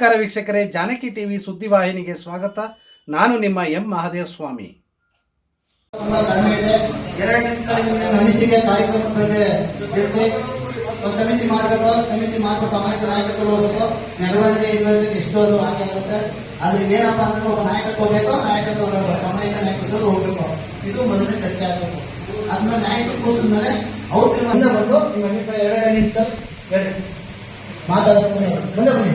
ನಮಸ್ಕಾರ ವೀಕ್ಷಕರೇ, ಜಾನಕಿ ಟಿವಿ ಸುದ್ದಿವಾಹಿನಿಗೆ ಸ್ವಾಗತ. ನಾನು ನಿಮ್ಮ ಎಂ ಮಹಾದೇವ ಸ್ವಾಮಿ ಕಡೆ ಸಮಿತಿ ಮಾಡಬೇಕು ಸಮಿತಿ ಮಾಡ್ಕೊಂಡು ಸಾಮಾಜಿಕ ನಾಯಕತ್ವ ಹೋಗ್ಬೇಕು ಮೆರವಣಿಗೆ ಇರುವಂತ ಎಷ್ಟು ಅದು ಹಾಗೆ ಆಗುತ್ತೆ ಆದ್ರೆ ಏನಪ್ಪಾ ಅಂದ್ರೆ ಒಬ್ಬ ನಾಯಕತ್ವ ಹೋಗ್ಬೇಕು ನಾಯಕತ್ವ ಹೋಗಬೇಕು ಸಾಮಾಜಿಕ ನಾಯಕತ್ವ ಹೋಗಬೇಕು ಇದು ಮೊದಲನೇ ಚರ್ಚೆ ಆಗಬೇಕು ಆದ್ಮೇಲೆ ನಾಯಕರು ಕೂಸಿದ್ಮೇಲೆ ಅವ್ರ ಬಂದು ನಿಮ್ಮ ಅಭಿಪ್ರಾಯ ಎರಡನೇ ನಿಮಿಷದಲ್ಲಿ ಮಾತಾಡಬೇಕು ಮುಂದೆ ಬನ್ನಿ.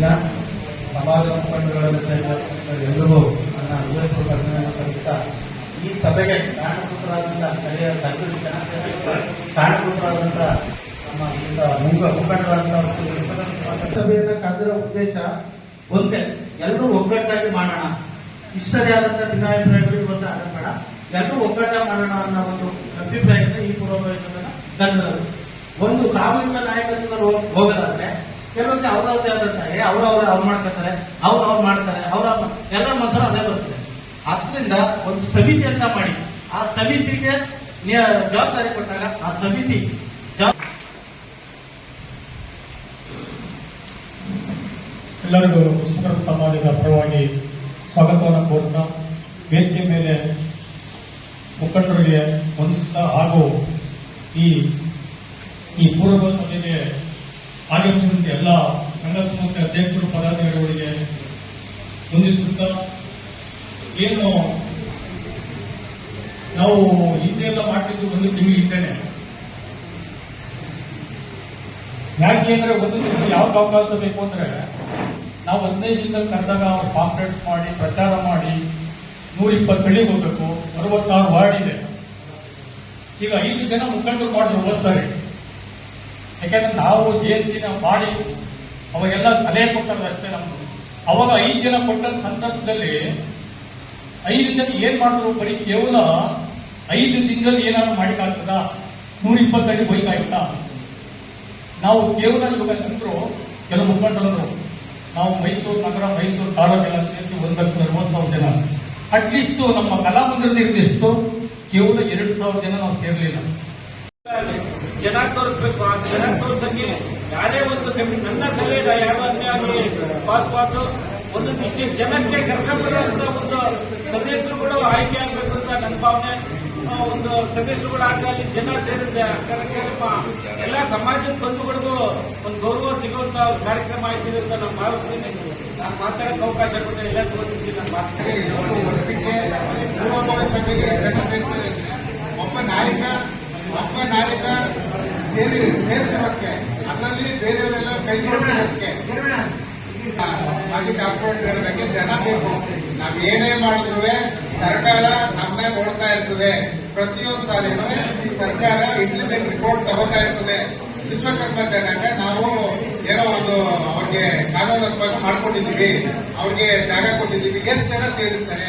ದಿನ ಸಮಾಜ ಮುಖಂಡರುಗಳ ಎಲ್ಲರೂ ನನ್ನ ಹೃದಯಪೂರ್ವಕ ಅಭಿನಂದನೆ ಸಲ್ಲಿಸುತ್ತಾ ಈ ಸಭೆಗೆ ಕಾರಣಕರ್ತರಾದಂಥ ಸ್ಥಳೀಯ ಸಂಘದ ಜನತೆ ಕಾರಣಕರ್ತರಾದಂಥ ನಮ್ಮ ಮುಂಗ ಮುಖಂಡರಾದಂತಹ ಸಭೆಯನ್ನು ಕರೆದಿರೋ ಉದ್ದೇಶ ಒಂದೇ, ಎಲ್ಲರೂ ಒಗ್ಗಟ್ಟಾಗಿ ಮಾಡೋಣ. ಇಷ್ಟರೇ ಆದಂತಹ ಭಿನ್ನಾಭಿಪ್ರಾಯಗಳು ಈ ವರ್ಷ ಆಗಲ್ಲ ಬೇಡ. ಎಲ್ಲರೂ ಒಗ್ಗಟ್ಟಾಗಿ ಮಾಡೋಣ ಅನ್ನೋ ಒಂದು ಅಭಿಪ್ರಾಯದಿಂದ ಈ ಪೂರ್ವಭಾವಿಗಳನ್ನು ತಂದಿರೋದು. ಒಂದು ಸಾಮೂಹಿಕ ನಾಯಕತ್ವದಲ್ಲಿ ಹೋಗ್- ಹೋಗೋದಾದ್ರೆ ಕೆಲವೊಂದು ಅವ್ರವ್ರದ್ದೇ ಆದಂತ ಏ ಅವ್ರವ್ರ ಅವ್ರು ಮಾಡ್ಕೊತಾರೆ, ಅವ್ರು ಅವ್ರು ಮಾಡ್ತಾರೆ, ಅವ್ರ ಎಲ್ಲರ ಮಾತ್ರ ಅದೇ ಬರ್ತದೆ. ಅದರಿಂದ ಒಂದು ಸಮಿತಿ ಅಂತ ಮಾಡಿ, ಆ ಸಮಿತಿಗೆ ಜವಾಬ್ದಾರಿ ಕೊಟ್ಟಾಗ ಆ ಸಮಿತಿ ಎಲ್ಲರಿಗೂ ಮುಸ್ಲಿಮರ ಸಮಾಜದ ಪರವಾಗಿ ಸ್ವಾಗತವನ್ನು ಕೋರ್ತಾ, ವೇದಿಕೆ ಮೇಲೆ ಮುಖಂಡರಿಗೆ ವಂದಿಸುತ್ತಾ ಹಾಗೂ ಈ ಈ ಪೂರ್ವ ಸಭೆಗೆ ಆಗಮಿಸಿದಂತ ಎಲ್ಲ ಸಂಘ ಸಂಸ್ಥೆ ಅಧ್ಯಕ್ಷರು ಪದಾಧಿಕಾರಿಗಳಿಗೆ ವಂದಿಸುತ್ತಾ ಏನು ನಾವು ಹಿಂದೆ ಎಲ್ಲ ಮಾಡ್ತಿದ್ದು ಒಂದು ತಿಂಗಳು ಇದ್ದೇನೆ ಯಾಕೆ ಅಂದ್ರೆ ಒಂದು ತಿಂಗಳು ಯಾವ್ದು ಅವಕಾಶ ಬೇಕು ಅಂದ್ರೆ ನಾವು ಹದಿನೈದು ದಿನದಲ್ಲಿ ಕರೆದಾಗ ಪಾಂಪ್ಲೆಟ್ಸ್ ಮಾಡಿ, ಪ್ರಚಾರ ಮಾಡಿ ನೂರ ಇಪ್ಪತ್ತು ಹಳ್ಳಿಗೆ ಹೋಗ್ಬೇಕು, ಅರವತ್ತಾರು ವಾರ್ಡ್ ಇದೆ. ಈಗ ಐದು ಜನ ಮುಖಂಡರು ಮಾಡಿದ್ರು ಸಾರಿ. ಯಾಕಂದ್ರೆ ನಾವು ದಿನ ಮಾಡಿ, ಅವಾಗೆಲ್ಲ ಸಲಹೆ ಕೊಟ್ಟದ್ದು ಅಷ್ಟೇ ನಮ್ದು. ಅವಾಗ ಐದು ಜನ ಕೊಟ್ಟ ಸಂದರ್ಭದಲ್ಲಿ ಐದು ಜನ ಏನ್ ಮಾಡಿದ್ರು? ಬರೀ ಕೇವಲ ಐದು ದಿನದಲ್ಲಿ ಏನಾದ್ರು ಮಾಡಿಕಾಗ್ತದ ನೂರ ಇಪ್ಪತ್ತಲ್ಲಿ ಹೋಯ್ತಾಯ್ತಾ? ನಾವು ಕೇವಲ ಇವಾಗ ತಂದ್ರು, ಕೆಲವು ಮುಖಂಡರು, ನಾವು ಮೈಸೂರು ನಗರ, ಮೈಸೂರು ತಾಲೂಕೆಲ್ಲ ಸೇರಿಸಿ ಒಂದು ಲಕ್ಷದ ಅರವತ್ತು ಸಾವಿರ ಜನ. ಅಟ್ಲೀಸ್ಟ್ ನಮ್ಮ ಕಲಾಮಂದಿರದ ಎಷ್ಟು ಕೇವಲ ಎರಡು ಸಾವಿರ ಜನ ನಾವು ಸೇರಲಿಲ್ಲ. ಜನ ತೋರಿಸ್ಬೇಕು. ಆ ಜನ ತೋರಿಸಕ್ಕೆ ಯಾರೇ ಒಂದು ನನ್ನ ಸಲಹೆ ಯಾವ ಆಗಲಿ ಪಾಸ್ ಪಾಸು ಒಂದು ನಿಶ್ಚಿತ ಜನಕ್ಕೆ ಕರ್ಕೊಂಡ್ಬರುವಂತ ಒಂದು ಸದಸ್ಯರುಗಳು ಆಯ್ಕೆ ಆಗ್ಬೇಕು ಅಂತ ನನ್ನ ಭಾವನೆ. ಸದಸ್ಯರು ಒಂದು ಅಲ್ಲಿ ಜನ ಸೇರಿದ್ರೆ ಎಲ್ಲ ಸಮಾಜದ ಬಂಧುಗಳಿಗೂ ಒಂದು ಗೌರವ ಸಿಗುವಂತ ಕಾರ್ಯಕ್ರಮ ಆಯ್ತಿದೆ ಅಂತ ನಾನು ಭಾವಿಸ್ತೀನಿ. ನಾನು ಮಾತಾಡಕ್ಕೆ ಅವಕಾಶ ಕೊಟ್ಟರೆ ಎಲ್ಲ ತೋರಿಸಿ ನಾನು ಮಾತಾಡ್ತೀನಿ ಒಬ್ಬ ನಾಯಕ ಒಬ್ಬ ನಾಯಕ ಸೇರಿ, ಸೇರಿಸೋದಕ್ಕೆ, ಅದರಲ್ಲಿ ಬೇರೆಯವರೆಲ್ಲ ಕೈ ಜೋಡಿಸೋದಕ್ಕೆ. ಮಾಜಿ ಕಾರ್ಪೊರೇಟರ್ ಬಗ್ಗೆ ಜನ ಬೇಕು. ನಾವ್ ಏನೇ ಮಾಡಿದ್ರು ಸರ್ಕಾರ ನಮ್ಮನ್ನ ನೋಡ್ತಾ ಇರ್ತದೆ. ಪ್ರತಿಯೊಂದು ಸಾಲಿನೂ ಸರ್ಕಾರ ಇಂಟೆಲಿಜೆಂಟ್ ರಿಪೋರ್ಟ್ ತಗೋತಾ ಇರ್ತದೆ. ವಿಶ್ವಕರ್ಮ ಜನಾಂಗ ನಾವು ಏನೋ ಒಂದು ಅವ್ರಿಗೆ ಕಾನೂನಾತ್ಮಕ ಮಾಡ್ಕೊಂಡಿದ್ದೀವಿ, ಅವ್ರಿಗೆ ಜಾಗ ಕೊಟ್ಟಿದ್ದೀವಿ, ಎಷ್ಟು ಜನ ಸೇರಿಸ್ತಾರೆ,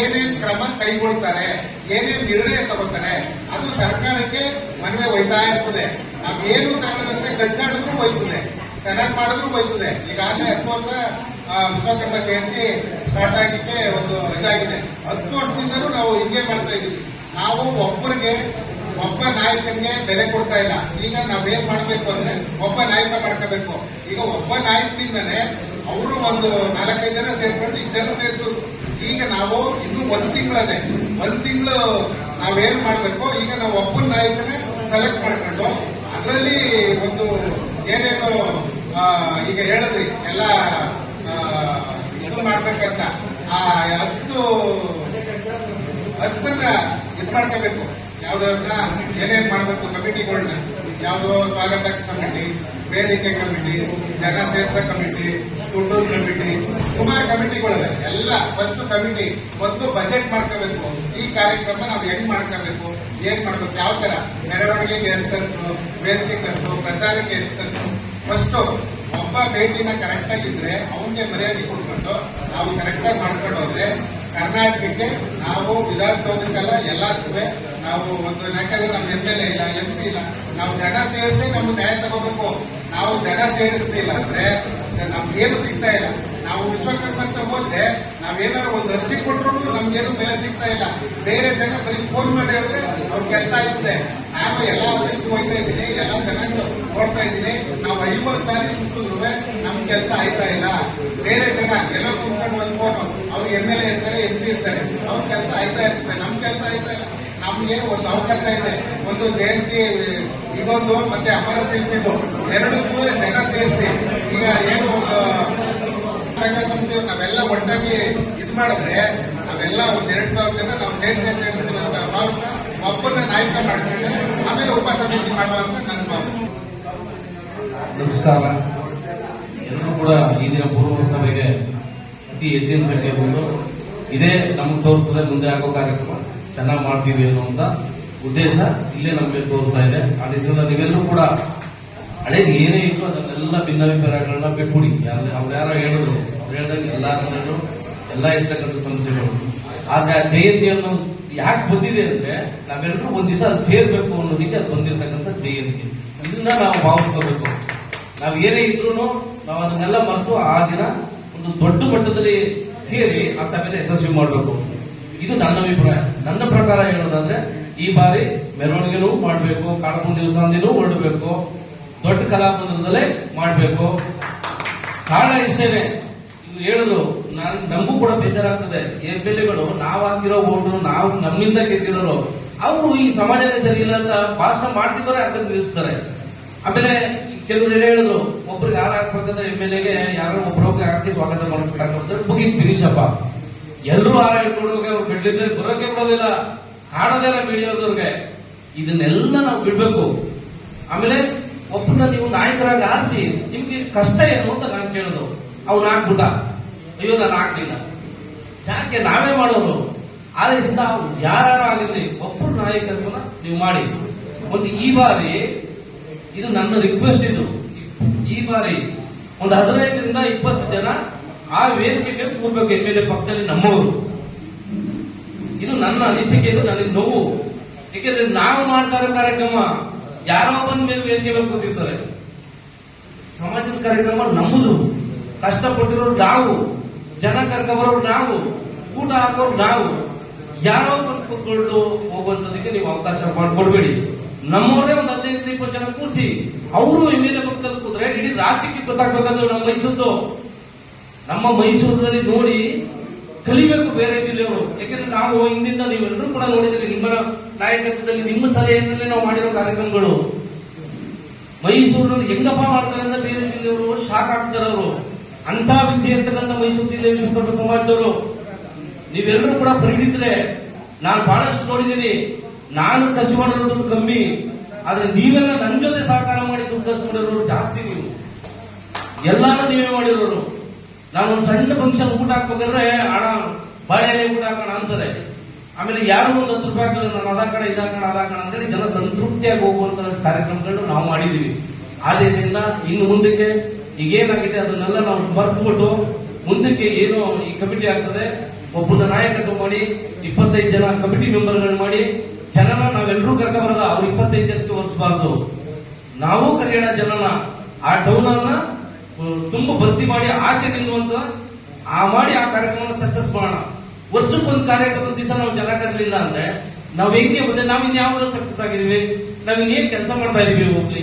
ಏನೇನ್ ಕ್ರಮ ಕೈಗೊಳ್ತಾರೆ, ಏನೇನ್ ನಿರ್ಣಯ ತಗೋತಾರೆ, ಅದು ಸರ್ಕಾರಕ್ಕೆ ಮನವಿ ಒಯ್ತಾ ಇರ್ತದೆ. ನಾವ್ ಏನು ತಗೊಳ್ಳದಂತೆ ಕಚ್ಚಾಡಿದ್ರು ಒಯ್ತದೆ ಚೆನ್ನಾಗಿ ಮಾಡಿದ್ರು ಒಯ್ತದೆ ಈಗಾಗಲೇ ಹತ್ತು ವರ್ಷ ವಿಶ್ವಕರ್ಮ ಜಯಂತಿ ಸ್ಟಾರ್ಟ್ ಆಗಿದ್ದೆ ಒಂದು ಇದಾಗಿದೆ. ಹತ್ತು ವರ್ಷದಿಂದಲೂ ನಾವು ಹಿಂಗೆ ಮಾಡ್ತಾ ಇದೀವಿ ನಾವು ಒಬ್ಬರಿಗೆ ಒಬ್ಬ ನಾಯಕನಿಗೆ ಬೆಲೆ ಕೊಡ್ತಾ ಇಲ್ಲ. ಈಗ ನಾವೇನ್ ಮಾಡ್ಬೇಕು ಅಂದ್ರೆ ಒಬ್ಬ ನಾಯಕ ಮಾಡ್ಕೋಬೇಕು. ಈಗ ಒಬ್ಬ ನಾಯಕನಿಂದನೇ ಅವರು ಒಂದು ನಾಲ್ಕೈದು ಜನ ಸೇರ್ಕೊಂಡು ಇಷ್ಟು ಜನ ಸೇರ್ತು ಈಗ ನಾವು ಇನ್ನು ಒಂದ್ ತಿಂಗಳೇ ಒಂದ್ ತಿಂಗಳು ನಾವೇನ್ ಮಾಡ್ಬೇಕು? ಈಗ ನಾವು ಒಬ್ಬ ನಾಯಕನೇ ಸೆಲೆಕ್ಟ್ ಮಾಡ್ಕೊಂಡು ಅದರಲ್ಲಿ ಒಂದು ಏನೇನು ಈಗ ಹೇಳಿದ್ರಿ, ಎಲ್ಲ ಇದು ಮಾಡ್ಬೇಕಂತ. ಆ, ಹತ್ತು, ಹತ್ತನ್ನ ಇದ್ ಮಾಡ್ಕೋಬೇಕು. ಯಾವ್ದನ್ನ ಏನೇನ್ ಮಾಡಬೇಕು ಕಮಿಟಿಗಳನ್ನ ಯಾವ್ದೋ ಸ್ವಾಗತ ಕಮಿಟಿ, ವೇದಿಕೆ ಕಮಿಟಿ, ಜನ ಸೇರ್ಸ ಕಮಿಟಿ, ದುಡ್ಡು ಕಮಿಟಿ, ಸುಮಾರು ಕಮಿಟಿಗಳಿವೆ. ಎಲ್ಲ ಫಸ್ಟ್ ಕಮಿಟಿ ಒಂದು ಬಜೆಟ್ ಮಾಡ್ಕೋಬೇಕು. ಈ ಕಾರ್ಯಕ್ರಮ ನಾವು ಹೆಂಗ್ ಮಾಡ್ಕೋಬೇಕು, ಏನ್ ಮಾಡ್ಬೇಕು, ಯಾವ ತರ ಮೆರವಣಿಗೆಗೆ ಎಷ್ಟು ವೇದಿಕೆ ಖರ್ಚು ಪ್ರಚಾರಕ್ಕೆ ಎಷ್ಟು ಫಸ್ಟ್ ಒಬ್ಬ ಭೇಟಿನ ಕರೆಕ್ಟ್ ಆಗಿದ್ರೆ ಅವನಿಗೆ ಮರ್ಯಾದೆ ಕೊಟ್ಕೊಂಡು ನಾವು ಕರೆಕ್ಟ್ ಆಗಿ ಮಾಡ್ಕೊಂಡು ಹೋದ್ರೆ ಕರ್ನಾಟಕಕ್ಕೆ ನಾವು ವಿಧಾನಸೌಧಕ್ಕೆಲ್ಲ ಎಲ್ಲದಕ್ಕೂ ನಾವು ಒಂದು ಯಾಕಂದ್ರೆ ನಮ್ಮ ಎಂ ಎಲ್ ಎ ಇಲ್ಲ ಎಂ ಇಲ್ಲ. ನಾವು ಜನ ಸೇರಿಸಿ ನಮ್ಮ ನ್ಯಾಯ ತಗೋಬೇಕು. ನಾವು ಜನ ಸೇರಿಸ್ತಿಲ್ಲ ಅಂದ್ರೆ ನಮ್ಗೇನು ಸಿಗ್ತಾ ಇಲ್ಲ. ನಾವು ವಿಶ್ವಕರ್ಮ ಅಂತ ಹೋದ್ರೆ ನಾವೇನಾದ್ರು ಒಂದು ಅರ್ಜಿ ಕೊಟ್ಟರು ನಮ್ಗೇನು ಬೆಲೆ ಸಿಗ್ತಾ ಇಲ್ಲ. ಬೇರೆ ಜನ ಬರೀ ಫೋನ್ ಮಾಡಿ ಹೇಳಿದ್ರೆ ಅವ್ರ ಕೆಲಸ ಆಗ್ತದೆ ನಾನು ಎಲ್ಲ ಆಫೀಸ್ಗೆ ಹೋಗ್ತಾ ಇದ್ದೀನಿ, ಎಲ್ಲ ಜನ ನೋಡ್ತಾ ಇದ್ದೀನಿ. ನಾವು ಐವತ್ತು ಸಾರಿ ಸುತ್ತಿದ್ರು ನಮ್ ಕೆಲಸ ಆಯ್ತಾ ಇಲ್ಲ. ಬೇರೆ ಜನ ಎಲ್ಲ ಕುತ್ಕೊಂಡು ಒಂದು ಫೋನ್ ಅವ್ರಿಗೆ ಎಂ ಎಲ್ ಎ ಇರ್ತಾರೆ ಎಂ ಪಿ ಇರ್ತಾರೆ. ಅವ್ರ ಕೆಲಸ ಆಯ್ತಾ ಇರ್ತದೆ ನಮ್ ಕೆಲಸ ಆಯ್ತಾ ಇಲ್ಲ ನಮ್ಗೆ ಒಂದು ಅವಕಾಶ ಇದೆ. ಒಂದು ಜಯಂತಿ, ಇದೊಂದು ಮತ್ತೆ ಅಮರ ಶಿಲ್ಪಿದು. ಎರಡಕ್ಕೂ ಜನ ಸೇರಿಸಿ. ಈಗ ಏನು ಒಂದು ಸಂಘ ಸಂಸ್ಥೆ ನಾವೆಲ್ಲ ಒಟ್ಟಾಗಿ ಇದು ಮಾಡಿದ್ರೆ ನಾವೆಲ್ಲ ಒಂದ್ ಎರಡ್ ಸಾವಿರ ಜನ ನಾವು ಸೇರಿಸಿ ಸೇರಿಸ್ತೀವಿ ಅಂತ ಒಬ್ಬನ ನಾಯಕ ಮಾಡ್ತೀವಿ ಆಮೇಲೆ ಉಪ ಸಮಿತಿ ಮಾಡುವ ಅಂತ ನನ್ನ ನಮಸ್ಕಾರ. ಎಲ್ಲರೂ ಕೂಡ ಈ ದಿನ ಪೂರ್ವ ಸಭೆಗೆ ಅತಿ ಹೆಚ್ಚಿನ ಸಂಖ್ಯೆ ಬಂದು ಇದೇ ನಮಗೆ ತೋರಿಸ್ತದೆ ಮುಂದೆ ಆಗೋ ಕಾರ್ಯಕ್ರಮ. ಚೆನ್ನಾಗಿ ಮಾಡ್ತೀವಿ ಅನ್ನುವಂತ ಉದ್ದೇಶ ಇಲ್ಲೇ ನಮಗೆ ತೋರಿಸ್ತಾ ಇದೆ. ಆ ನೀವೆಲ್ಲರೂ ಕೂಡ ಹಳೇದು ಏನೇ ಇತ್ತು ಅದನ್ನೆಲ್ಲ ಭಿನ್ನಾಭಿಪ್ರಾಯಗಳನ್ನ ಬಿಟ್ಬಿಡಿ. ಯಾರು ಅವ್ರು ಯಾರೋ ಹೇಳಿದ್ರು. ಅವ್ರು ಹೇಳಿದಾಗ ಎಲ್ಲ ಜನರು ಎಲ್ಲ ಇರ್ತಕ್ಕಂಥ ಸಮಸ್ಯೆಗಳು. ಆದ್ರೆ ಆ ಜಯಂತಿಯನ್ನು ಯಾಕೆ ಬಂದಿದೆ ಅಂದ್ರೆ ನಾವೆಲ್ಲರೂ ಒಂದ್ ದಿವಸ ಅದು ಸೇರ್ಬೇಕು ಅನ್ನೋದಕ್ಕೆ ಅದು ಬಂದಿರತಕ್ಕಂಥ ಜಯಂತಿ. ಇದನ್ನ ನಾವು ಭಾವಿಸ್ಕೋಬೇಕು. ನಾವು ಏನೇ ಇದ್ರು ನಾವು ಅದನ್ನೆಲ್ಲ ಮರೆತು ಆ ದಿನ ಒಂದು ದೊಡ್ಡ ಮಟ್ಟದಲ್ಲಿ ಸೇರಿ ಆ ಸಭೆನ ಯಶಸ್ವಿ ಮಾಡಬೇಕು. ಇದು ನನ್ನ ಅಭಿಪ್ರಾಯ. ನನ್ನ ಪ್ರಕಾರ ಹೇಳೋದಾದ್ರೆ, ಈ ಬಾರಿ ಮೆರವಣಿಗೆನೂ ಮಾಡಬೇಕು ಕಾಳಕೊಂಡ ದೇವಸ್ಥಾನದಲ್ಲೂ ಹೊರಡಬೇಕು, ದೊಡ್ಡ ಕಲಾಕಂದ್ರದಲ್ಲೇ ಮಾಡಬೇಕು. ಕಾರಣ ಇಷ್ಟೇನೆ. ಹೇಳಲು ನಾನು ನಮಗೂ ಕೂಡ ಬೇಜಾರಾಗ್ತದೆ. ಎಂ ಎಲ್ ಎಗಳು ನಾವು ಹಾಕಿರೋ ಓಟು, ನಾವು ನಮ್ಮಿಂದ ಗೆದ್ದಿರೋರು, ಅವರು ಈ ಸಮಾಜನೇ ಸರಿ ಇಲ್ಲ ಅಂತ ಭಾಷಣ ಮಾಡ್ತಿದ್ದಾರೆ ಅಂತ ನಿಲ್ಲಿಸ್ತಾರೆ. ಆಮೇಲೆ ಕೆಲವರು ಏನು ಹೇಳಿದ್ರು, ಒಬ್ರಿಗೆ ಯಾರು ಹಾಕ್ಬೇಕಂದ್ರೆ ಎಂ ಎಲ್ ಎಗೆ ಯಾರೋ ಒಬ್ಬರೊಬ್ಬರಿಗೆ ಹಾಕಿ ಸ್ವಾಗತ ಮಾಡ್ಬಿಟ್ಟಾರೆ ಮುಗಿದ್ ಫಿನಿಶಪ್ಪ ಎಲ್ಲರೂ ಆರ ಇಟ್ಕೊಂಡು ಹೋಗಿ ಅವ್ರು ಬಿಡ್ಲಿದ್ರೆ ಬರೋಕೆ ಬಿಡೋದಿಲ್ಲ. ಕಾಣೋದಿಲ್ಲ ಮೀಡಿಯಾದವ್ರಿಗೆ ಇದನ್ನೆಲ್ಲ ನಾವು ಬಿಡ್ಬೇಕು. ಆಮೇಲೆ ಒಬ್ಬನ ನೀವು ನಾಯಕರಾಗಿ ಆರಿಸಿ, ನಿಮ್ಗೆ ಕಷ್ಟ ಏನು ಅಂತ ನಾನು ಕೇಳಿದ್ರು ಅವ್ನು ಹಾಕ್ಬಿಟ್ಟ ಅಯ್ಯೋ, ನಾನು ಹಾಕ್ಲಿಲ್ಲ ಯಾಕೆ ನಾವೇ ಮಾಡೋರು? ಆದೇಶದಿಂದ ಯಾರು ಆಗಿದ್ರೆ ಒಬ್ಬರು ನಾಯಕರನ್ನ ನೀವು ಮಾಡಿ. ಒಂದು ಈ ಬಾರಿ, ಇದು ನನ್ನ ರಿಕ್ವೆಸ್ಟ್ ಇದು. ಈ ಬಾರಿ, ಒಂದು ಹದಿನೈದರಿಂದ ಇಪ್ಪತ್ತು ಜನ ಆ ವೇದಿಕೆಗೆ ಕೂರ್ಬೇಕು ಎಂ ಎಲ್ ಎ ಪಕ್ಕದಲ್ಲಿ ನಮ್ಮವರು. ಇದು ನನ್ನ ಅನಿಸಿಕೆ, ಇದು ನನಗೆ ನೋವು. ಏಕೆಂದ್ರೆ ನಾವು ಮಾಡ್ತಾ ಇರೋ ಕಾರ್ಯಕ್ರಮ, ಯಾರೋ ಬಂದ ಮೇಲೆ ವೇದಿಕೆ ಮೇಲೆ ಕೂತಿರ್ತಾರೆ. ಸಮಾಜದ ಕಾರ್ಯಕ್ರಮ ನಮ್ಮದು. ಕಷ್ಟಪಟ್ಟಿರೋರು ನಾವು, ಜನ ಕರ್ಕೊಂಬರೋರು ನಾವು, ಊಟ ಹಾಕೋರು ನಾವು. ಯಾರೋ ಬಂದು ಕೂತ್ಕೊಂಡು ಹೋಗುವಂತದಕ್ಕೆ ನೀವು ಅವಕಾಶ ಮಾಡಿಕೊಡ್ಬೇಡಿ. ನಮ್ಮವರೇ ಒಂದು ಹದಿನೈದು, ಇಪ್ಪತ್ತು ಜನ ಕೂರಿಸಿ, ಅವರು ಎಂ ಎಲ್ ಎ ಪಕ್ಕದಲ್ಲಿ ಕೂತ್ರೆ ಇಡೀ ರಾಜ್ಯಕ್ಕೆ ಗೊತ್ತಾಗ್ಬೇಕಂದ್ರೆ ನಮ್ಮ ಮೈಸೂರು ನಮ್ಮ ಮೈಸೂರಿನಲ್ಲಿ ನೋಡಿ ಕಲಿಬೇಕು ಬೇರೆ ಜಿಲ್ಲೆಯವರು. ಯಾಕೆಂದ್ರೆ ನಾವು ಹಿಂದಿಂದ ನೀವೆಲ್ಲರೂ ಕೂಡ ನೋಡಿದ್ರೆ ನಿಮ್ಮ ನಾಯಕತ್ವದಲ್ಲಿ, ನಿಮ್ಮ ಸಲಹೆಯಲ್ಲೇ ನಾವು ಮಾಡಿರೋ ಕಾರ್ಯಕ್ರಮಗಳು. ಮೈಸೂರಿನಲ್ಲಿ ಹೆಂಗಪ್ಪ ಮಾಡ್ತಾರೆ ಅಂತ ಬೇರೆ ಜಿಲ್ಲೆಯವರು ಶಾಕ್ ಆಗ್ತಾರೆ ಅವರು. ಅಂತ ವಿದ್ಯೆ ಇರ್ತಕ್ಕಂಥ ಮೈಸೂರು ಜಿಲ್ಲೆ ವಿಶ್ವಕರ್ಮ ಸಮಾಜದವರು. ನೀವೆಲ್ಲರೂ ಕೂಡ ಪರಿಡಿದ್ರೆ ನಾನು ಬಹಳಷ್ಟು ನೋಡಿದ್ದೀನಿ. ನಾನು ಖರ್ಚು ಮಾಡಿರೋ ದುಡ್ಡು ಕಮ್ಮಿ. ಆದ್ರೆ ನೀವೆಲ್ಲ ನನ್ನ ಜೊತೆ ಸಹಕಾರ ಮಾಡಿ ದುಡ್ಡು ಖರ್ಚು ಮಾಡಿರೋರು ಜಾಸ್ತಿ ನೀವು. ಎಲ್ಲಾನು ನೀವೇ ಮಾಡಿರೋರು. ನಾನು ಒಂದು ಸಣ್ಣ ಫಂಕ್ಷನ್ ಊಟ ಹಾಕ್ಬೇಕಾದ್ರೆ ಹಣ ಬಾಳೆ ಎಲೆ ಊಟ ಹಾಕೋಣ ಅಂತಾರೆ. ಆಮೇಲೆ ಯಾರು ಒಂದು ಹತ್ತು ರೂಪಾಯಿ ಹಾಕಿದ್ರೆ ನಾನು ಅದ ಇದಾಕೋಣ ಅದಾಕೋಣ ಕಣ ಅದ ಕಣ ಅಂತೇಳಿ ಜನ ಸಂತೃಪ್ತಿಯಾಗಿ ಹೋಗುವಂತ ಕಾರ್ಯಕ್ರಮಗಳನ್ನು ನಾವು ಮಾಡಿದೀವಿ. ಆದೇಶದಿಂದ ಇನ್ನು ಮುಂದಕ್ಕೆ ಈಗೇನಾಗಿದೆ ಅದನ್ನೆಲ್ಲ ನಾವು ಮರ್ತ್ಬಿಟ್ಟು ಮುಂದಕ್ಕೆ ಏನು ಈ ಕಮಿಟಿ ಆಗ್ತದೆ ಒಬ್ಬನ ನಾಯಕತ್ವ ಮಾಡಿ ಇಪ್ಪತ್ತೈದು ಜನ ಕಮಿಟಿ ಮೆಂಬರ್ಗಳನ್ನು ಮಾಡಿ ಜನನ ನಾವೆಲ್ಲರೂ ಕರ್ಕಬಾರದ ಅವ್ರು ಇಪ್ಪತ್ತೈದು ಜನಕ್ಕೆ ಹೊರಿಸಬಾರ್ದು ನಾವು ಕರೆಯೋಣ ಜನನ. ಆ ಟೌನ್ ಅನ್ನ ಅಹ್, ತುಂಬಾ ಭರ್ತಿ ಮಾಡಿ ಆಚೆ ನಿಲ್ಲುವಂತ ಆ ಮಾಡಿ ಆ ಕಾರ್ಯಕ್ರಮ ಸಕ್ಸಸ್ ಮಾಡೋಣ. ವರ್ಷಕ್ಕೊಂದು ಕಾರ್ಯಕ್ರಮ ದಿವಸ ನಾವು ಜನ ಕರಲಿಲ್ಲ ಅಂದ್ರೆ, ನಾವ್ ಹೆಂಗೆ ಮತ್ತೆ ನಾವ್ ಇನ್ಯಾವ್ದ್ರಲ್ಲಿ ಸಕ್ಸಸ್ ಆಗಿದೀವಿ ನಾವ್ ಇನ್ನೇನ್ ಕೆಲಸ ಮಾಡ್ತಾ ಇದೀವಿ ಹೋಗ್ಲಿ?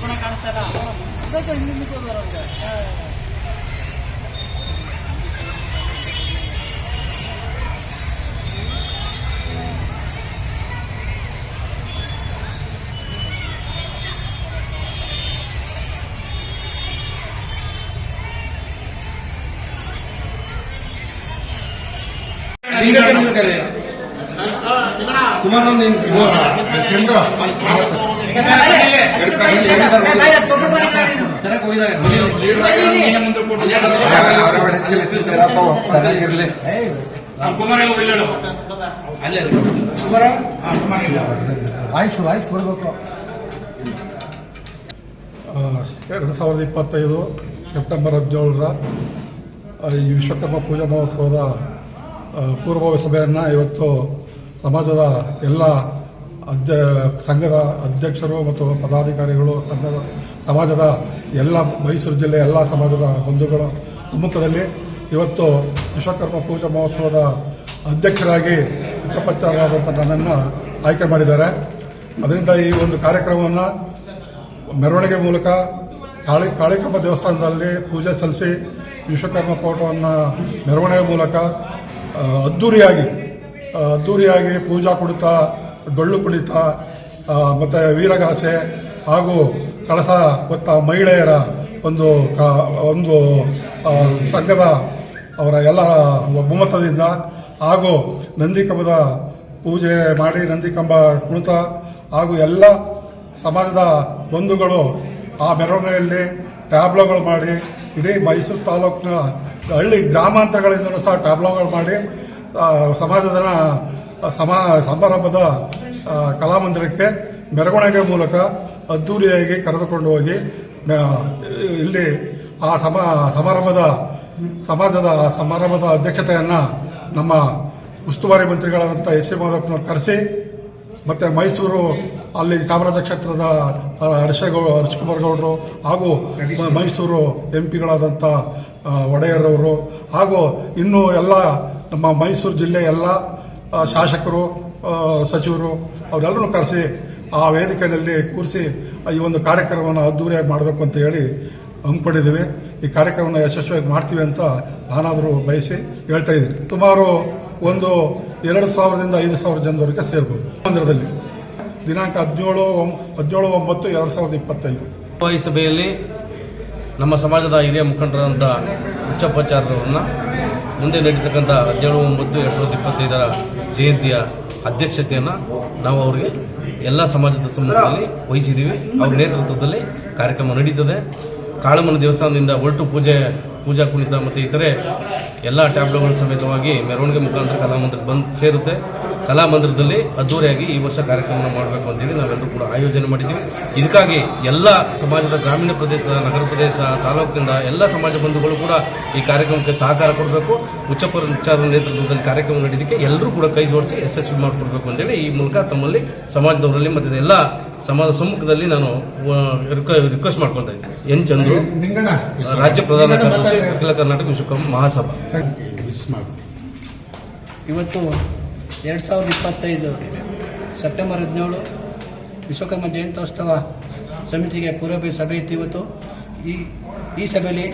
ಓಪನ್ ಆಗಿ ಕಾಣಿಸ್ತಾ ಇಲ್ಲ ಇದಕ್ಕೆ ಹಿಂದಿನ ಬರೋದು ಕುಮಾರ್ ಚಂದ್ರ ಆಯ್ಸು ಆಯ್ಸು ಕೊಡ್ಬೇಕು ಎರಡು ಸಾವಿರದ ಇಪ್ಪತ್ತೈದು ಸೆಪ್ಟೆಂಬರ್ ಹದಿನೇಳರ ಈ ವಿಶ್ವಕರ್ಮ ಪೂಜಾ ಮಹೋತ್ಸವದ ಪೂರ್ವಭಾವಿ ಸಭೆಯನ್ನು ಇವತ್ತು ಸಮಾಜದ ಎಲ್ಲ ಅಧ್ಯ ಸಂಘದ ಅಧ್ಯಕ್ಷರು ಮತ್ತು ಪದಾಧಿಕಾರಿಗಳು, ಸಂಘದ ಸಮಾಜದ ಎಲ್ಲ ಮೈಸೂರು ಜಿಲ್ಲೆ ಎಲ್ಲ ಸಮಾಜದ ಬಂಧುಗಳ ಸಮ್ಮುಖದಲ್ಲಿ ಇವತ್ತು ವಿಶ್ವಕರ್ಮ ಪೂಜಾ ಮಹೋತ್ಸವದ ಅಧ್ಯಕ್ಷರಾಗಿ ಉಚ್ಚಪಚ್ಚಾರಾದಂಥ ನನ್ನನ್ನು ಆಯ್ಕೆ ಮಾಡಿದ್ದಾರೆ. ಅದರಿಂದ ಈ ಒಂದು ಕಾರ್ಯಕ್ರಮವನ್ನು ಮೆರವಣಿಗೆ ಮೂಲಕ ಕಾಳಿ, ಕಾಳಿಕಮ್ಮ ದೇವಸ್ಥಾನದಲ್ಲಿ ಪೂಜೆ ಸಲ್ಲಿಸಿ ವಿಶ್ವಕರ್ಮ ಫೋಟೋವನ್ನು ಮೆರವಣಿಗೆ ಮೂಲಕ ಅದ್ದೂರಿಯಾಗಿ ಅದ್ದೂರಿಯಾಗಿ ಪೂಜಾ ಕುಣಿತ ಡೊಳ್ಳು ಕುಣಿತ ಮತ್ತು ವೀರಗಾಸೆ ಹಾಗೂ ಕಳಸ ಕೊತ್ತ ಮಹಿಳೆಯರ ಒಂದು ಒಂದು ಸಂಘದ ಅವರ ಎಲ್ಲ ಒಮ್ಮತದಿಂದ ಹಾಗೂ ನಂದಿಕಂಬದ ಪೂಜೆ ಮಾಡಿ ನಂದಿಕಂಬ ಕುಣಿತ ಹಾಗೂ ಎಲ್ಲ ಸಮಾಜದ ಬಂಧುಗಳು ಆ ಮೆರವಣಿಗೆಯಲ್ಲಿ ಟ್ಯಾಬ್ಲೋಗಳು ಮಾಡಿ, ಇಡೀ ಮೈಸೂರು ತಾಲೂಕಿನ ಹಳ್ಳಿ ಗ್ರಾಮಾಂತರಗಳಿಂದಲೂ ಸಹ ಟ್ಯಾಬ್ಲೋಗಳು ಮಾಡಿ ಸಮಾಜದ ಸಮಾ ಸಮಾರಂಭದ ಕಲಾಮಂದಿರಕ್ಕೆ ಮೆರವಣಿಗೆ ಮೂಲಕ ಅದ್ದೂರಿಯಾಗಿ ಕರೆದುಕೊಂಡು ಹೋಗಿ ಇಲ್ಲಿ ಆ ಸಮ ಸಮಾರಂಭದ, ಸಮಾಜದ ಸಮಾರಂಭದ ಅಧ್ಯಕ್ಷತೆಯನ್ನು ನಮ್ಮ ಉಸ್ತುವಾರಿ ಮಂತ್ರಿಗಳಾದಂಥ ಎಸ್ ಸಿ ಮಾಧಪ್ಪನವ್ರು ಕರೆಸಿ, ಮತ್ತೆ ಮೈಸೂರು ಅಲ್ಲಿ ಚಾಮರಾಜ ಕ್ಷೇತ್ರದ ಹರ್ಷಗೌ ಹರ್ಷಕುಮಾರ್ ಗೌಡರು ಹಾಗೂ ಮೈಸೂರು ಎಂ ಪಿಗಳಾದಂಥ ಒಡೆಯರವರು ಹಾಗೂ ಇನ್ನೂ ಎಲ್ಲ ನಮ್ಮ ಮೈಸೂರು ಜಿಲ್ಲೆ ಎಲ್ಲ ಶಾಸಕರು ಸಚಿವರು ಅವರೆಲ್ಲರೂ ಕರೆಸಿ ಆ ವೇದಿಕೆಯಲ್ಲಿ ಕೂರಿಸಿ ಈ ಒಂದು ಕಾರ್ಯಕ್ರಮವನ್ನು ಅದ್ದೂರಿಯಾಗಿ ಮಾಡಬೇಕು ಅಂತ ಹೇಳಿ ಹಮ್ಮಿಕೊಂಡಿದ್ದೀವಿ. ಈ ಕಾರ್ಯಕ್ರಮವನ್ನು ಯಶಸ್ವಿಯಾಗಿ ಮಾಡ್ತೀವಿ ಅಂತ ನಾನಾದರೂ ಬಯಸಿ ಹೇಳ್ತಾ ಇದ್ದೀನಿ. ಸುಮಾರು ಒಂದು ಎರಡು ಸಾವಿರದಿಂದ ಐದು ಸಾವಿರ ಜನದವರೆಗೆ ಸೇರ್ಬೋದು. ಮಂದಿರದಲ್ಲಿ ದಿನಾಂಕ ಹದಿನೇಳು ಹದಿನೇಳು ಒಂಬತ್ತು ಎರಡು ಸಾವಿರದ ಇಪ್ಪತ್ತೈದು. ಈ ಸಭೆಯಲ್ಲಿ ನಮ್ಮ ಸಮಾಜದ ಹಿರಿಯ ಮುಖಂಡರಾದಂಥ ಉಚ್ಚಪ್ಪಾಚಾರ್ಯರನ್ನ ಮುಂದೆ ನಡೀತಕ್ಕಂಥ ಹದಿನೇಳು ಒಂಬತ್ತು ಎರಡು ಸಾವಿರದ ಇಪ್ಪತ್ತೈದರ ಜಯಂತಿಯ ಅಧ್ಯಕ್ಷತೆಯನ್ನು ನಾವು ಅವರಿಗೆ ಎಲ್ಲ ಸಮಾಜದ ಸಮ್ಮುಖದಲ್ಲಿ ವಹಿಸಿದ್ದೀವಿ ಅವ್ರ ನೇತೃತ್ವದಲ್ಲಿ ಕಾರ್ಯಕ್ರಮ ನಡೀತದೆ. ಕಾಳಮ್ಮನ ದೇವಸ್ಥಾನದಿಂದ ಒಟ್ಟು ಪೂಜೆ, ಪೂಜಾ ಕುಣಿತ ಮತ್ತು ಇತರೆ ಎಲ್ಲ ಟ್ಯಾಬ್ಲೋಗಳ ಸಮೇತವಾಗಿ ಮೆರವಣಿಗೆ ಮುಖಾಂತರ ಕಲಾಮಂದಿರ ಬಂದು ಸೇರುತ್ತೆ. ಕಲಾಮಂದಿರದಲ್ಲಿ ಅದ್ದೂರಿಯಾಗಿ ಈ ವರ್ಷ ಕಾರ್ಯಕ್ರಮ ಮಾಡಬೇಕು ಅಂತೇಳಿ ನಾವೆಲ್ಲರೂ ಕೂಡ ಆಯೋಜನೆ ಮಾಡಿದ್ದೀವಿ. ಇದಕ್ಕಾಗಿ ಎಲ್ಲ ಸಮಾಜದ ಗ್ರಾಮೀಣ ಪ್ರದೇಶ ನಗರ ಪ್ರದೇಶ ತಾಲೂಕಿನಿಂದ ಎಲ್ಲ ಸಮಾಜ ಬಂಧುಗಳು ಕೂಡ ಈ ಕಾರ್ಯಕ್ರಮಕ್ಕೆ ಸಹಕಾರ ಕೊಡಬೇಕು. ಉಚ್ಚಪಚಾರ ನೇತೃತ್ವದಲ್ಲಿ ಕಾರ್ಯಕ್ರಮ ನಡೆಯೋದಕ್ಕೆ ಎಲ್ಲರೂ ಕೂಡ ಕೈ ಜೋಡಿಸಿ ಯಶಸ್ವಿ ಮಾಡಿಕೊಡ್ಬೇಕು ಅಂತೇಳಿ ಈ ಮೂಲಕ ತಮ್ಮಲ್ಲಿ ಸಮಾಜದವರಲ್ಲಿ ಮತ್ತು ಎಲ್ಲ ಸಮಾಜ ಸಮ್ಮುಖದಲ್ಲಿ ನಾನು ರಿಕ್ವೆಸ್ಟ್ ಮಾಡ್ಕೊಳ್ತಾ ಇದ್ದೀನಿ ಎನ್ ಚಂದ್ರು ರಾಜ್ಯ ಪ್ರಧಾನ ಕಾರ್ಯದರ್ಶಿ ಅಖಿಲ ಕರ್ನಾಟಕ ವಿಶ್ವಕರ್ಮ ಮಹಾಸಭಾ. ಇವತ್ತು ಎರಡು ಸಾವಿರದ ಇಪ್ಪತ್ತೈದು ಸೆಪ್ಟೆಂಬರ್ ಹದಿನೇಳು ವಿಶ್ವಕರ್ಮ ಜಯಂತ್ಯೋತ್ಸವ ಸಮಿತಿಗೆ ಪೂರ್ವಭಿ ಸಭೆ ಇತ್ತು ಇವತ್ತು ಈ ಈ ಸಭೆಯಲ್ಲಿ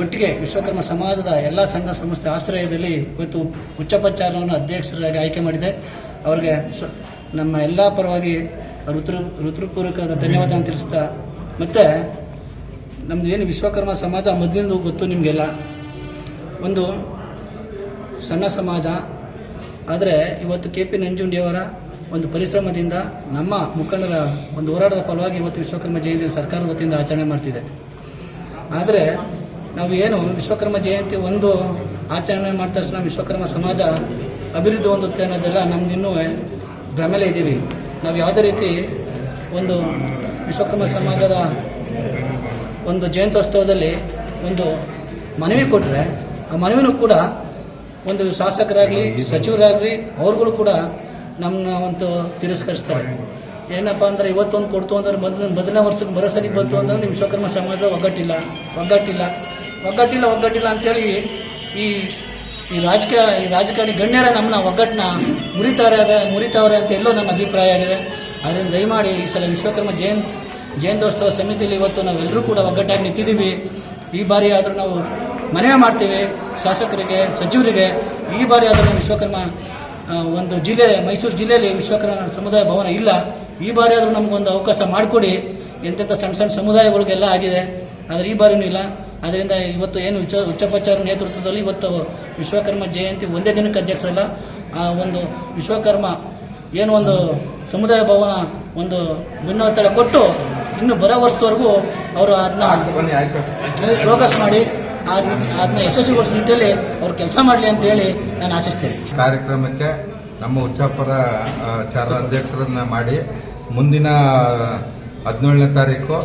ಒಟ್ಟಿಗೆ ವಿಶ್ವಕರ್ಮ ಸಮಾಜದ ಎಲ್ಲ ಸಂಘ ಸಂಸ್ಥೆ ಆಶ್ರಯದಲ್ಲಿ ಇವತ್ತು ಉಚ್ಚಪಚಾರವನ್ನು ಅಧ್ಯಕ್ಷರಾಗಿ ಆಯ್ಕೆ ಮಾಡಿದೆ. ಅವರಿಗೆ ನಮ್ಮ ಎಲ್ಲ ಪರವಾಗಿ ಋತು, ಋತುಪೂರ್ವಕವಾದ ಧನ್ಯವಾದ ತಿಳಿಸುತ್ತಾ, ಮತ್ತು ನಮ್ಮದು ಏನು ವಿಶ್ವಕರ್ಮ ಸಮಾಜ ಮೊದಲಿಂದ ಗೊತ್ತು ನಿಮಗೆಲ್ಲ. ಒಂದು ಸಣ್ಣ ಸಮಾಜ ಆದರೆ ಇವತ್ತು ಕೆ ಪಿ ನಂಜುಂಡಿಯವರ ಒಂದು ಪರಿಶ್ರಮದಿಂದ ನಮ್ಮ ಮುಖಂಡರ ಒಂದು ಹೋರಾಟದ ಫಲವಾಗಿ ಇವತ್ತು ವಿಶ್ವಕರ್ಮ ಜಯಂತಿ ಸರ್ಕಾರದ ವತಿಯಿಂದ ಆಚರಣೆ ಮಾಡ್ತಿದೆ. ಆದರೆ ನಾವು ಏನು ವಿಶ್ವಕರ್ಮ ಜಯಂತಿ ಒಂದು ಆಚರಣೆ ಮಾಡಿದ ತಕ್ಷಣ ವಿಶ್ವಕರ್ಮ ಸಮಾಜ ಅಭಿವೃದ್ಧಿ ಹೊಂದುತ್ತೆ ಅನ್ನೋದೆಲ್ಲ ನಮ್ದು ಇನ್ನೂ ಭ್ರಮೆಲೆ ಇದ್ದೀವಿ. ನಾವು ಯಾವುದೇ ರೀತಿ ಒಂದು ವಿಶ್ವಕರ್ಮ ಸಮಾಜದ ಒಂದು ಜಯಂತ್ಯೋತ್ಸವದಲ್ಲಿ ಒಂದು ಮನವಿ ಕೊಟ್ಟರೆ ಆ ಮನವಿನೂ ಕೂಡ ಒಂದು ಶಾಸಕರಾಗಲಿ ಸಚಿವರಾಗಲಿ ಅವ್ರುಗಳು ಕೂಡ ನಮ್ಮನ್ನ ಒಂದು ತಿರಸ್ಕರಿಸ್ತಾರೆ. ಏನಪ್ಪ ಅಂದ್ರೆ ಇವತ್ತೊಂದು ಕೊಡ್ತು ಅಂದ್ರೆ ಮೊದಲ ಮೊದಲನೇ ವರ್ಷಕ್ಕೆ ಮರಸರಿಗೆ ಸರಿ ಬಂತು ಅಂದ್ರೆ ನಿಮ್ಮ ವಿಶ್ವಕರ್ಮ ಸಮಾಜದ ಒಗ್ಗಟ್ಟಿಲ್ಲ ಒಗ್ಗಟ್ಟಿಲ್ಲ ಒಗ್ಗಟ್ಟಿಲ್ಲ ಒಗ್ಗಟ್ಟಿಲ್ಲ ಅಂತೇಳಿ ಈ ಈ ರಾಜಕೀಯ ಈ ರಾಜಕಾರಣಿ ಗಣ್ಯರ ನಮ್ಮನ್ನ ಒಗ್ಗಟ್ಟನ್ನ ಮುರಿತಾರೆ ಅದ ಮುರಿತಾವ್ರೆ ಅಂತ ಎಲ್ಲೋ ನನ್ನ ಅಭಿಪ್ರಾಯ ಆಗಿದೆ. ಅದರಿಂದ ದಯಮಾಡಿ ಈ ಸಲ ವಿಶ್ವಕರ್ಮ ಜೈನ್ ಜಯಂತ್ಯೋತ್ಸವ ಸಮಿತಿಯಲ್ಲಿ ಇವತ್ತು ನಾವೆಲ್ಲರೂ ಕೂಡ ಒಗ್ಗಟ್ಟಾಗಿ ನಿಂತಿದ್ದೀವಿ. ಈ ಬಾರಿ ಆದರೂ ನಾವು ಮನವಿ ಮಾಡ್ತೀವಿ ಶಾಸಕರಿಗೆ ಸಚಿವರಿಗೆ. ಈ ಬಾರಿ ಆದರೂ ವಿಶ್ವಕರ್ಮ ಒಂದು ಜಿಲ್ಲೆ ಮೈಸೂರು ಜಿಲ್ಲೆಯಲ್ಲಿ ವಿಶ್ವಕರ್ಮ ಸಮುದಾಯ ಭವನ ಇಲ್ಲ. ಈ ಬಾರಿ ಆದರೂ ನಮಗೊಂದು ಅವಕಾಶ ಮಾಡಿಕೊಡಿ. ಎಂತೆಂಥ ಸಣ್ಣ ಸಣ್ಣ ಸಮುದಾಯಗಳಿಗೆಲ್ಲ ಆಗಿದೆ. ಆದರೆ ಈ ಬಾರಿನೂ ಇಲ್ಲ. ಅದರಿಂದ ಇವತ್ತು ಏನು ಉಚ್ಚ ಉಚ್ಚಪಚಾರ ನೇತೃತ್ವದಲ್ಲಿ ಇವತ್ತು ವಿಶ್ವಕರ್ಮ ಜಯಂತಿ ಒಂದೇ ದಿನಕ್ಕೆ ಅಧ್ಯಕ್ಷರಲ್ಲ. ಆ ಒಂದು ವಿಶ್ವಕರ್ಮ ಏನು ಒಂದು ಸಮುದಾಯ ಭವನ ಒಂದು ಭಿನ್ನೊತ್ತಡ ಕೊಟ್ಟು ಇನ್ನು ಬರೋ ವರ್ಷದವರೆಗೂ ಅವರು ಅದನ್ನ ಫೋಕಸ್ ಮಾಡಿ. ಅದನ್ನ ಯಶಸ್ವಿಗೊಳಿಸೋ ನಿಟ್ಟಿನಲ್ಲಿ ಅವ್ರು ಕೆಲಸ ಮಾಡಲಿ ಅಂತ ಹೇಳಿ ನಾನು ಆಶಿಸ್ತೇನೆ. ಕಾರ್ಯಕ್ರಮಕ್ಕೆ ನಮ್ಮ ಉಚ್ಚಾಪುರ ಚಾರ ಅಧ್ಯಕ್ಷರನ್ನ ಮಾಡಿ ಮುಂದಿನ ಹದಿನೇಳನೇ ತಾರೀಕು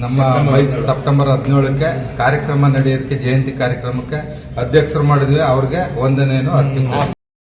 ನಮ್ಮ ಮೈ- ಸೆಪ್ಟೆಂಬರ್ ಹದಿನೇಳಕ್ಕೆ ಕಾರ್ಯಕ್ರಮ ನಡೆಯೋದಕ್ಕೆ ಜಯಂತಿ ಕಾರ್ಯಕ್ರಮಕ್ಕೆ ಅಧ್ಯಕ್ಷರು ಮಾಡಿದ್ವಿ ಅವ್ರಿಗೆ ವಂದನೆಯನ್ನು ಅರ್ಪಿಸ್ತೀವಿ.